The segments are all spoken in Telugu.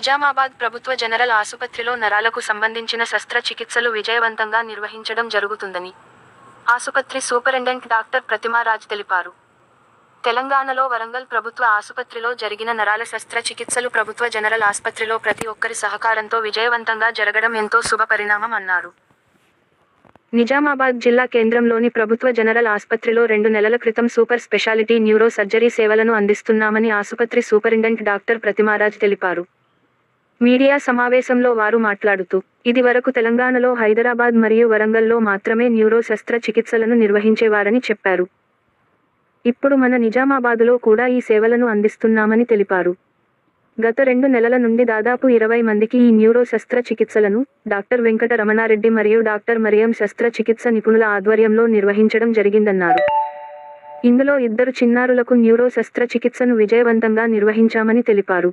నిజామాబాద్ ప్రభుత్వ జనరల్ ఆసుపత్రిలో నరాలకు సంబంధించిన శస్త్రచికిత్సలు విజయవంతంగా నిర్వహించడం జరుగుతుందని ఆసుపత్రి సూపరింటెండెంట్ డాక్టర్ ప్రతిమారాజ్ తెలిపారు. తెలంగాణలో వరంగల్ ప్రభుత్వ ఆసుపత్రిలో జరిగిన నరాల శస్త్రచికిత్సలు ప్రభుత్వ జనరల్ ఆసుపత్రిలో ప్రతి ఒక్కరి సహకారంతో విజయవంతంగా జరగడం ఎంతో శుభపరిణామం అన్నారు. నిజామాబాద్ జిల్లా కేంద్రంలోని ప్రభుత్వ జనరల్ ఆసుపత్రిలో రెండు నెలల క్రితం సూపర్ స్పెషాలిటీ న్యూరో సర్జరీ సేవలను అందిస్తున్నామని ఆసుపత్రి సూపరింటెండెంట్ డాక్టర్ ప్రతిమారాజ్ తెలిపారు. మీడియా సమావేశంలో వారు మాట్లాడుతూ ఇది వరకు తెలంగాణలో హైదరాబాద్ మరియు వరంగల్లో మాత్రమే న్యూరో శస్త్ర చికిత్సలను నిర్వహించేవారని చెప్పారు. ఇప్పుడు మన నిజామాబాదులో కూడా ఈ సేవలను అందిస్తున్నామని తెలిపారు. గత రెండు నెలల నుండి దాదాపు ఇరవై మందికి ఈ న్యూరో శస్త్ర చికిత్సలను డాక్టర్ వెంకట రమణారెడ్డి మరియు డాక్టర్ మరియం శస్త్రచికిత్స నిపుణుల ఆధ్వర్యంలో నిర్వహించడం జరిగిందన్నారు. ఇందులో ఇద్దరు చిన్నారులకు న్యూరో శస్త్రచికిత్సను విజయవంతంగా నిర్వహించామని తెలిపారు.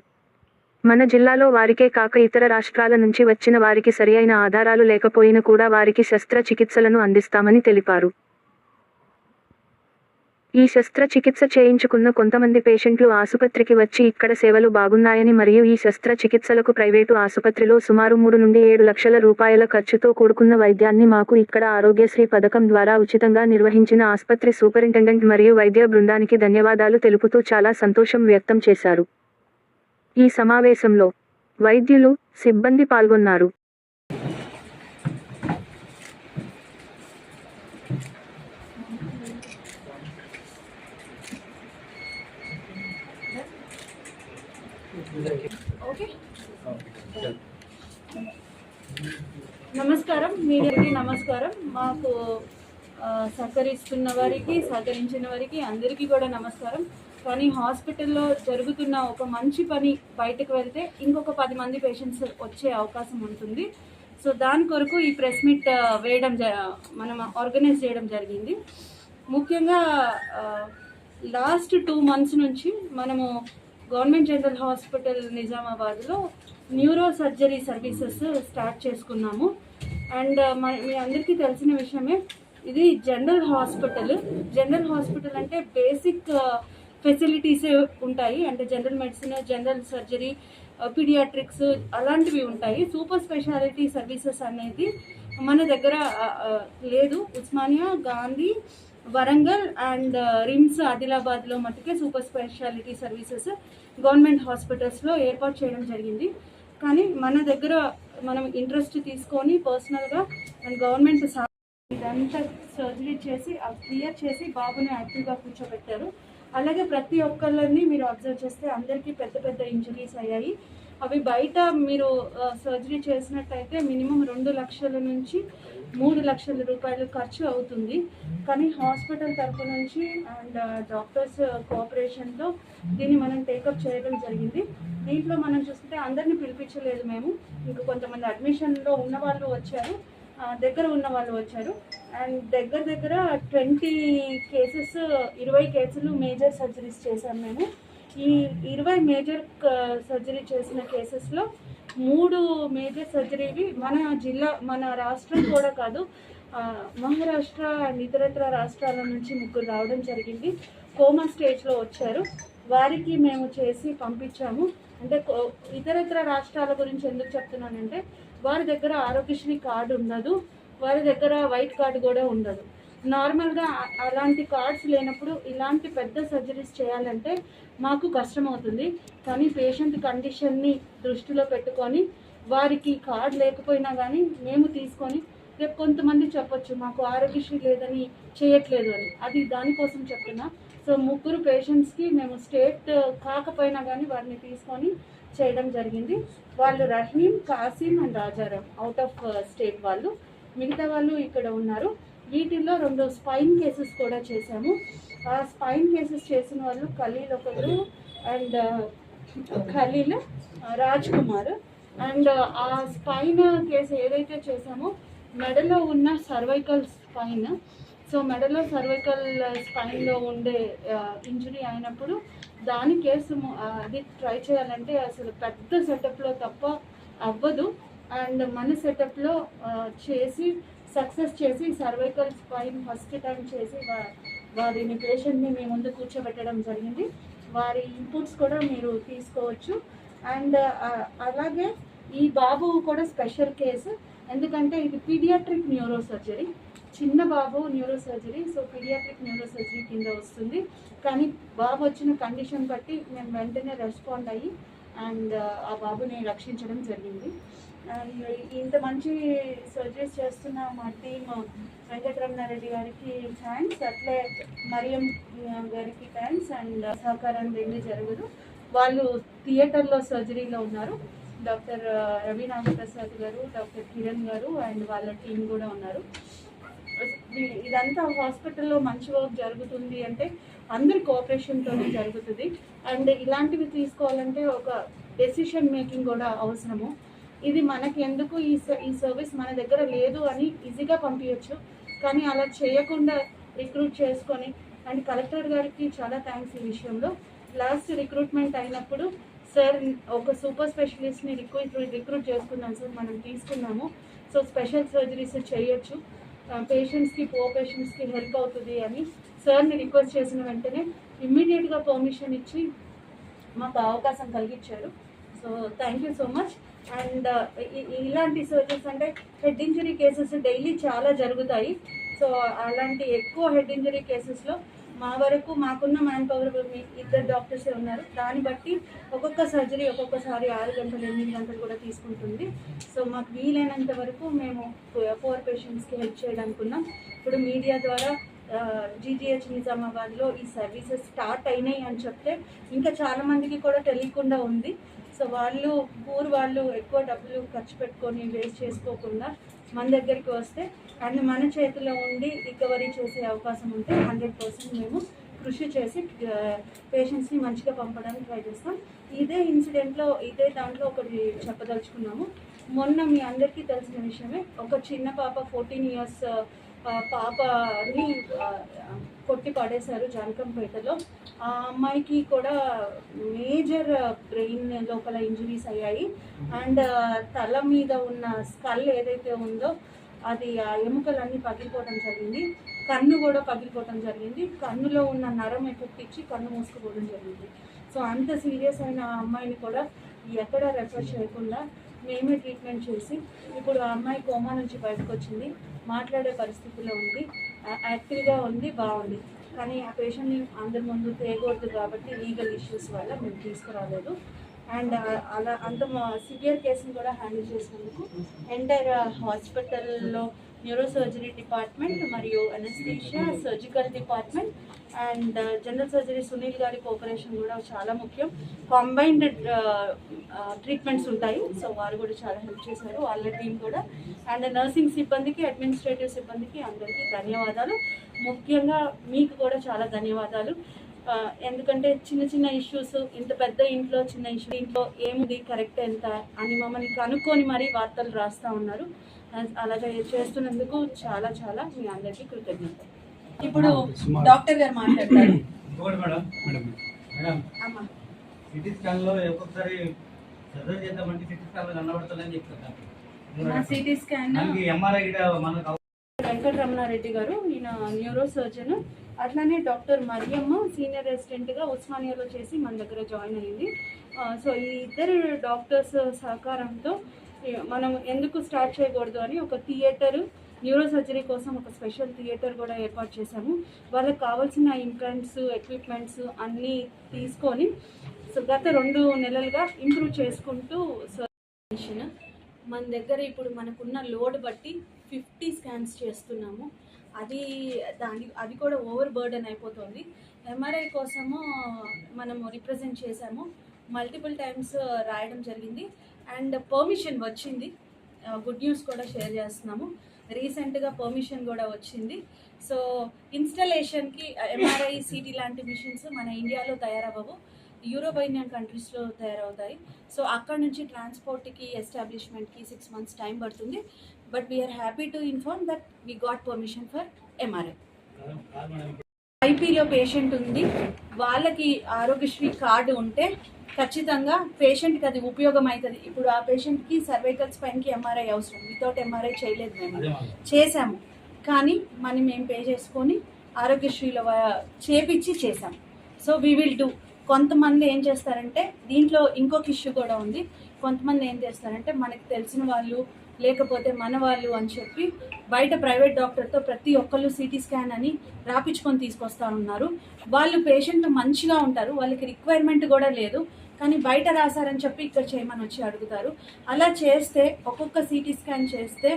మన జిల్లాలో వారికే కాక ఇతర రాష్ట్రాల నుంచి వచ్చిన వారికి సరియైన ఆధారాలు లేకపోయినా కూడా వారికి శస్త్ర చికిత్సలను అందిస్తామని తెలిపారు. ఈ శస్త్రచికిత్స చేయించుకున్న కొంతమంది పేషెంట్లు ఆసుపత్రికి వచ్చి ఇక్కడ సేవలు బాగున్నాయని మరియు ఈ శస్త్రచికిత్సలకు ప్రైవేటు ఆసుపత్రిలో సుమారు మూడు నుండి ఏడు లక్షల రూపాయల ఖర్చుతో కూడుకున్న వైద్యాన్ని మాకు ఇక్కడ ఆరోగ్యశ్రీ పథకం ద్వారా ఉచితంగా నిర్వహించిన ఆసుపత్రి సూపరింటెండెంట్ మరియు వైద్య బృందానికి ధన్యవాదాలు తెలుపుతూ చాలా సంతోషం వ్యక్తం చేశారు. ఈ సమావేశంలో వైద్యులు సిబ్బంది పాల్గొన్నారు. నమస్కారం మీడియాకి నమస్కారం. మాకు సహకరిస్తున్న వారికి సహకరించిన వారికి అందరికీ కూడా నమస్కారం. కానీ హాస్పిటల్లో జరుగుతున్న ఒక మంచి పని బయటకు వెళ్తే ఇంకొక పది మంది పేషెంట్స్ వచ్చే అవకాశం ఉంటుంది. సో దాని కొరకు ఈ ప్రెస్ మీట్ వేయడం జ మనం ఆర్గనైజ్ చేయడం జరిగింది. ముఖ్యంగా లాస్ట్ టూ మంత్స్ నుంచి మనము గవర్నమెంట్ జనరల్ హాస్పిటల్ నిజామాబాద్లో న్యూరో సర్జరీ సర్వీసెస్ స్టార్ట్ చేసుకున్నాము. అండ్ మీ అందరికీ తెలిసిన విషయమే ఇది జనరల్ హాస్పిటల్. జనరల్ హాస్పిటల్ అంటే బేసిక్ ఫెసిలిటీస్ ఉంటాయి. అంటే general medicine general surgery paediatrics అలాంటివి ఉంటాయి. సూపర్ స్పెషాలిటీ సర్వీసెస్ అనేది మన దగ్గర లేదు. Osmania Gandhi Warangal and uh, RIMS ఆదిలాబాద్లో మట్టుకే సూపర్ స్పెషాలిటీ సర్వీసెస్ గవర్నమెంట్ హాస్పిటల్స్లో ఏర్పాటు చేయడం జరిగింది. కానీ మన దగ్గర మనం ఇంట్రెస్ట్ తీసుకొని పర్సనల్గా అండ్ గవర్నమెంట్ సా- ఇదంతా సర్జరీ చేసి క్లియర్ చేసి బాబుని యాక్టివ్గా కూర్చోబెట్టారు. అలాగే ప్రతి ఒక్కళ్ళని మీరు అబ్జర్వ్ చేస్తే అందరికీ పెద్ద పెద్ద ఇంజరీస్ అయ్యాయి. అవి బయట మీరు సర్జరీ చేసినట్టయితే మినిమం రెండు లక్షల నుంచి మూడు లక్షల రూపాయలు ఖర్చు అవుతుంది. కానీ హాస్పిటల్ తరఫు నుంచి అండ్ డాక్టర్స్ కోఆపరేషన్తో దీన్ని మనం టేకప్ చేయడం జరిగింది. దీంట్లో మనం చూస్తే అందరినీ పిలిపించలేదు మేము. ఇంకా కొంతమంది అడ్మిషన్లో ఉన్న వాళ్ళు వచ్చారు. దగ్గర ఉన్న వాళ్ళు వచ్చారు. అండ్ దగ్గర దగ్గర ట్వంటీ కేసెస్ ఇరవై కేసులు మేజర్ సర్జరీస్ చేశాం మేము. ఈ ఇరవై మేజర్ సర్జరీ చేసిన కేసెస్లో మూడు మేజర్ సర్జరీవి మన జిల్లా మన రాష్ట్రం కూడా కాదు మహారాష్ట్ర అండ్ ఇతరత్ర రాష్ట్రాల నుంచి ముగ్గురు రావడం జరిగింది. కోమా స్టేజ్లో వచ్చారు. వారికి మేము చేసి పంపించాము. అంటే కో- ఇతరత్ర రాష్ట్రాల గురించి ఎందుకు చెప్తున్నానంటే వారి దగ్గర ఆరోగ్యశ్రీ కార్డు ఉండదు వారి దగ్గర వైట్ కార్డు కూడా ఉండదు. నార్మల్గా అలాంటి కార్డ్స్ లేనప్పుడు ఇలాంటి పెద్ద సర్జరీస్ చేయాలంటే మాకు కష్టమవుతుంది. కానీ పేషెంట్ కండిషన్ని దృష్టిలో పెట్టుకొని వారికి కార్డ్ లేకపోయినా కానీ మేము తీసుకొని రేపు కొంతమంది చెప్పొచ్చు మాకు ఆరోగ్యశ్రీ లేదని చేయట్లేదు అని. అది దానికోసం చెప్తున్నా. సో ముగ్గురు పేషెంట్స్కి మేము స్టేట్ కాకపోయినా కానీ వారిని తీసుకొని చేయడం జరిగింది. వాళ్ళు Rahim Kasim and Rajaram out of state వాళ్ళు. మిగతా వాళ్ళు ఇక్కడ ఉన్నారు. వీటిల్లో రెండు స్పైన్ కేసెస్ కూడా చేశాము. ఆ స్పైన్ కేసెస్ చేసిన వాళ్ళు ఖలీల్ ఒకరు and uh, Khaleel uh, Raj Kumar and uh, ఆ స్పైన్ కేసు ఏదైతే చేశామో మెడలో ఉన్న సర్వైకల్ స్పైన్ సో మెడలో సర్వైకల్ స్పైన్లో ఉండే ఇంజురీ అయినప్పుడు దాని కేసు అది ట్రై చేయాలంటే అసలు పెద్ద సెటప్లో తప్ప అవ్వదు. అండ్ మన సెటప్లో చేసి సక్సెస్ చేసి సర్వైకల్ స్పైన్ ఫస్ట్ టైం చేసి వారిని పేషెంట్ని మీ ముందు కూర్చోబెట్టడం జరిగింది. వారి ఇన్పుట్స్ కూడా మీరు తీసుకోవచ్చు. అండ్ అలాగే ఈ బాబు కూడా స్పెషల్ కేసు. ఎందుకంటే ఇది పీడియాట్రిక్ న్యూరో సర్జరీ చిన్న బాబు neuro surgery so paediatric neuro surgery కింద వస్తుంది. కానీ బాబు వచ్చిన కండిషన్ బట్టి మేము వెంటనే రెస్పాండ్ అయ్యి అండ్ uh, ఆ బాబుని రక్షించడం జరిగింది. అండ్ uh, ఇంత మంచి సర్జరీస్ చేస్తున్న మా టీమ్ uh, వెంకటరమణారెడ్డి గారికి థ్యాంక్స్ అట్లే మరియం గారికి థ్యాంక్స్ అండ్ సహకారం రెండు జరగదు. వాళ్ళు థియేటర్లో సర్జరీలో ఉన్నారు. డాక్టర్ రవి నాగప్రసాద్ గారు డాక్టర్ కిరణ్ గారు అండ్ వాళ్ళ టీం కూడా ఉన్నారు. ఇదంతా హాస్పిటల్లో మంచి వర్క్ జరుగుతుంది అంటే అందరి కోఆపరేషన్తోనే జరుగుతుంది. అండ్ ఇలాంటివి తీసుకోవాలంటే ఒక డెసిషన్ మేకింగ్ కూడా అవసరము. ఇది మనకి ఎందుకు ఈ స- ఈ సర్వీస్ మన దగ్గర లేదు అని ఈజీగా పంపించచ్చు కానీ అలా చేయకుండా రిక్రూట్ చేసుకొని అండ్ కలెక్టర్ గారికి చాలా థ్యాంక్స్ ఈ విషయంలో. లాస్ట్ రిక్రూట్మెంట్ అయినప్పుడు సార్ ఒక సూపర్ స్పెషలిస్ట్ని రిక్రూట్ రిక్రూట్ చేసుకున్నాం సార్ మనం తీసుకున్నాము సో స్పెషల్ సర్జరీస్ చేయొచ్చు. పేషెంట్స్కి పో పేషెంట్స్కి హెల్ప్ అవుతుంది అని సార్ని రిక్వెస్ట్ చేసిన వెంటనే ఇమ్మీడియట్గా పర్మిషన్ ఇచ్చి మాకు అవకాశం కలిగించారు. So thank you so much and ఇలాంటి సర్జరీస్ అంటే హెడ్ ఇంజరీ కేసెస్ డైలీ చాలా జరుగుతాయి. సో అలాంటి ఎక్కువ హెడ్ ఇంజరీ కేసెస్లో మా వరకు మాకున్న మ్యాన్ పవర్ ఇద్దరు డాక్టర్సే ఉన్నారు. దాన్ని బట్టి ఒక్కొక్క సర్జరీ ఒక్కొక్కసారి ఆరు గంటలు ఎనిమిది గంటలు కూడా తీసుకుంటుంది. సో మాకు వీలైనంత వరకు మేము ఫోర్ పేషెంట్స్కి హెల్ప్ చేయాలనుకున్నాం. ఇప్పుడు మీడియా ద్వారా జీజీహెచ్ నిజామాబాద్లో ఈ సర్వీసెస్ స్టార్ట్ అయినాయి అని చెప్తే ఇంకా చాలామందికి కూడా తెలియకుండా ఉంది. సో వాళ్ళు ఊరు వాళ్ళు ఎక్కువ డబ్బులు ఖర్చు పెట్టుకొని వేస్ట్ చేసుకోకుండా మన దగ్గరికి వస్తే అండ్ మన చేతిలో ఉండి రికవరీ చేసే అవకాశం ఉంటే హండ్రెడ్ పర్సెంట్ మేము కృషి చేసి పేషెంట్స్ని మంచిగా పంపడానికి ట్రై చేస్తాం. ఇదే ఇన్సిడెంట్లో ఇదే దాంట్లో ఒకటి చెప్పదలుచుకున్నాము. మొన్న మీ అందరికీ తెలిసిన విషయమే ఒక చిన్న పాప ఫోర్టీన్ ఇయర్స్ పాపని కొట్టి పడేశారు జానకంపేటలో. ఆ అమ్మాయికి కూడా మేజర్ బ్రెయిన్ లోపల ఇంజరీస్ అయ్యాయి. అండ్ తల మీద ఉన్న స్కల్ ఏదైతే ఉందో అది ఆ ఎముకలన్నీ పగిలిపోవడం జరిగింది. కన్ను కూడా పగిలిపోవడం జరిగింది. కన్నులో ఉన్న నరం ఎఫెక్ట్ ఇచ్చి కన్ను మూసుకుపోవడం జరిగింది. సో అంత సీరియస్ అయిన ఆ అమ్మాయిని కూడా ఎక్కడ రెఫర్ చేయకుండా మేమే ట్రీట్మెంట్ చేసి ఇప్పుడు ఆ అమ్మాయి కోమా నుంచి బయటకు వచ్చింది మాట్లాడే పరిస్థితిలో ఉంది. యాక్టివ్గా ఉంది బాగుంది. కానీ ఆ పేషెంట్ని అందరి ముందు తేయకూడదు కాబట్టి లీగల్ ఇష్యూస్ వల్ల మేము తీసుకురాలేదు. అండ్ అలా అంత సివియర్ కేసుని కూడా హ్యాండిల్ చేసినందుకు ఎంటైర్ హాస్పిటల్లో న్యూరో సర్జరీ డిపార్ట్మెంట్ మరియు anaesthesia surgical department and general surgery Sunil గారి కోఆపరేషన్ కూడా చాలా ముఖ్యం. కాంబైన్డ్ ట్రీట్మెంట్స్ ఉంటాయి. సో వారు కూడా చాలా హెల్ప్ చేశారు. వాళ్ళ టీం కూడా అండ్ నర్సింగ్ సిబ్బందికి అడ్మినిస్ట్రేటివ్ సిబ్బందికి అందరికీ ధన్యవాదాలు. ముఖ్యంగా మీకు కూడా చాలా ధన్యవాదాలు. ఎందుకంటే చిన్న చిన్న ఇష్యూస్ ఇంత పెద్ద ఇంట్లో చిన్న ఇష్యూ ఇంట్లో ఏముంది కరెక్ట్ ఎంత అని మమ్మల్ని కనుక్కొని మరీ వార్తలు రాస్తూ ఉన్నారు. అలా చేస్తున్నందుకు చాలా చాలా మీ అందరికీ కృతజ్ఞతలు. ఇప్పుడు డాక్టర్ గారు మాట్లాడతారు. ఇంకోటి మేడం. మేడం. అమ్మా. సిటీ స్కాన్లో ఒక్కొక్కసారి సర్జరీ చేద్దామంటే సిటీ స్కాన్లో కనబడుతుందని మా చెప్తాను సిటీ స్కాన్ వెంకటరమణారెడ్డి గారు ఈయన న్యూరో సర్జన్ అట్లానే డాక్టర్ మరియమ్మ సీనియర్ రెసిడెంట్గా ఉస్మానియాలో చేసి మన దగ్గర జాయిన్ అయ్యింది ఆ, సో ఈ ఇద్దరు డాక్టర్స్ సహకారంతో మనం ఎందుకు స్టార్ట్ చేయకూడదు అని ఒక థియేటర్ న్యూరో సర్జరీ కోసం ఒక స్పెషల్ థియేటర్ కూడా ఏర్పాటు చేశాము. వాళ్ళకి కావాల్సిన ఇంప్లాంట్స్ ఎక్విప్మెంట్స్ అన్నీ తీసుకొని సో గత రెండు నెలలుగా ఇంప్రూవ్ చేసుకుంటూ సర్జన్ మన దగ్గర ఇప్పుడు మనకున్న లోడ్ బట్టి ఫిఫ్టీ స్కాన్స్ చేస్తున్నాము. అది దాని అది కూడా ఓవర్ బర్డెన్ అయిపోతుంది. ఎంఆర్ఐ కోసము మనము రిప్రజెంట్ చేశాము. మల్టిపుల్ టైమ్స్ రాయడం జరిగింది. అండ్ పర్మిషన్ వచ్చింది. గుడ్ న్యూస్ కూడా షేర్ చేస్తున్నాము. రీసెంట్గా పర్మిషన్ కూడా వచ్చింది. సో ఇన్స్టలేషన్కి ఎంఆర్ఐ సిటీ లాంటి మిషన్స్ మన ఇండియాలో తయారవ్వవు. యూరోపైనియన్ కంట్రీస్లో తయారవుతాయి. సో అక్కడ నుంచి ట్రాన్స్పోర్ట్కి ఎస్టాబ్లిష్మెంట్కి సిక్స్ మంత్స్ టైం పడుతుంది. But we are happy to inform that we got permission for MRI ఐపీలో patient ఉంది. వాళ్ళకి ఆరోగ్యశ్రీ కార్డు ఉంటే ఖచ్చితంగా పేషెంట్కి అది ఉపయోగం అవుతుంది ఇప్పుడు ఆ పేషెంట్కి సర్వైకల్ స్పైన్కి ఎంఆర్ఐ అవసరం. వితౌట్ ఎంఆర్ఐ చేయలేదు మేము. చేశాము. కానీ మనీ మేము పే చేసుకొని ఆరోగ్యశ్రీలో చేపించి చేసాం సో వీ విల్ డూ కొంతమంది ఏం చేస్తారంటే దీంట్లో ఇంకొక ఇష్యూ కూడా ఉంది. కొంతమంది ఏం చేస్తారంటే మనకి తెలిసిన వాళ్ళు లేకపోతే మన వాళ్ళు అని చెప్పి బయట ప్రైవేట్ డాక్టర్తో ప్రతి ఒక్కళ్ళు సిటీ స్కాన్ అని రాపించుకొని తీసుకొస్తా ఉన్నారు. వాళ్ళు పేషెంట్ మంచిగా ఉంటారు వాళ్ళకి రిక్వైర్మెంట్ కూడా లేదు కానీ బయట రాశారని చెప్పి ఇక్కడ చేయమని వచ్చి అడుగుతారు. అలా చేస్తే ఒక్కొక్క సిటీ స్కాన్ చేస్తే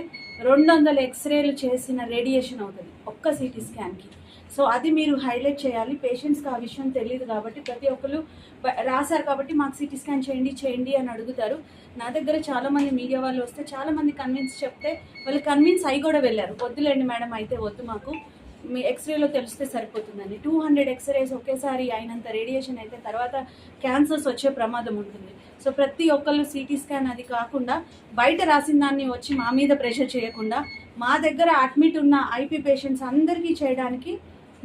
రెండు వందల ఎక్స్రేలు చేసిన రేడియేషన్ అవుతుంది ఒక్క సిటీ స్కాన్కి. సో అది మీరు హైలైట్ చేయాలి. పేషెంట్స్కి ఆ విషయం తెలియదు కాబట్టి ప్రతి ఒక్కరు రాశారు కాబట్టి మాకు సిటీ స్కాన్ చేయండి చేయండి అని అడుగుతారు. నా దగ్గర చాలామంది మీడియా వాళ్ళు వస్తే చాలామంది కన్విన్స్ చెప్తే వాళ్ళు కన్విన్స్ అయి కూడా వెళ్ళారు. వద్దులేండి మేడం అయితే వద్దు మాకు. మీ ఎక్స్రేలో తెలిస్తే సరిపోతుందని టూ హండ్రెడ్ ఎక్స్రేస్ ఒకేసారి అయినంత రేడియేషన్ అయితే తర్వాత క్యాన్సర్స్ వచ్చే ప్రమాదం ఉంటుంది. సో ప్రతి ఒక్కళ్ళు సిటీ స్కాన్ అది కాకుండా బయట రాసిన దాన్ని వచ్చి మా మీద ప్రెషర్ చేయకుండా మా దగ్గర అడ్మిట్ ఉన్న ఐపీ పేషెంట్స్ అందరికీ చేయడానికి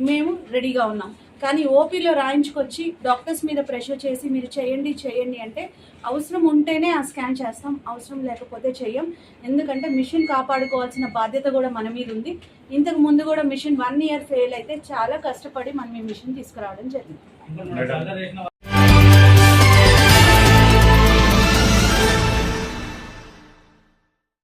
మేము రెడీగా ఉన్నాం. కానీ ఓపీలో రాయించుకొచ్చి డాక్టర్స్ మీద ప్రెషర్ చేసి మీరు చేయండి చేయండి అంటే అవసరం ఉంటేనే ఆ స్కాన్ చేస్తాం అవసరం లేకపోతే చెయ్యం. ఎందుకంటే మిషన్ కాపాడుకోవాల్సిన బాధ్యత కూడా మన మీద ఉంది. ఇంతకు ముందు కూడా మిషన్ వన్ ఇయర్ ఫెయిల్ అయితే చాలా కష్టపడి మనం ఈ మిషన్ తీసుకురావడం జరిగింది.